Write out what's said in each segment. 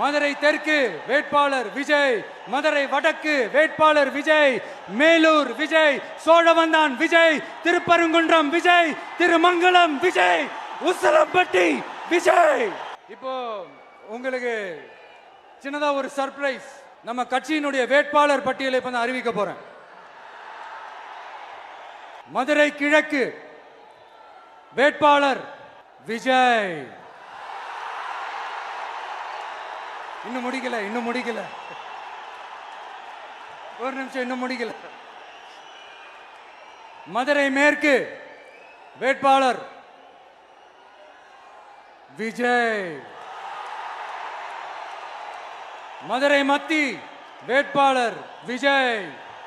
மதுரை தெற்கு வேட்பாளர் விஜய் மதுரை வடக்கு வேட்பாளர் விஜய் மேலூர் விஜய் சோழவந்தான் விஜய் திருப்பரங்குன்றம் விஜய் திருமங்கலம் விஜய் உசலம்பட்டி விஜய். இப்போ உங்களுக்கு சின்னதா ஒரு சர்ப்ரைஸ் நம்ம கட்சியினுடைய வேட்பாளர் பட்டியலை இப்ப நான் அறிவிக்க போறேன். மதுரை கிழக்கு வேட்பாளர் விஜய். இன்னும் முடிக்கல இன்னும் முடிக்கல. ஒரு நிமிஷம் இன்னும் முடிக்கல. மதுரை மேற்கு வேட்பாளர் விஜய். மதுரை மத்தி வேட்பாளர் விஜய்.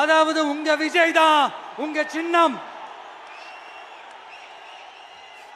அதாவது உங்க விஜய் தான் உங்க சின்னம்.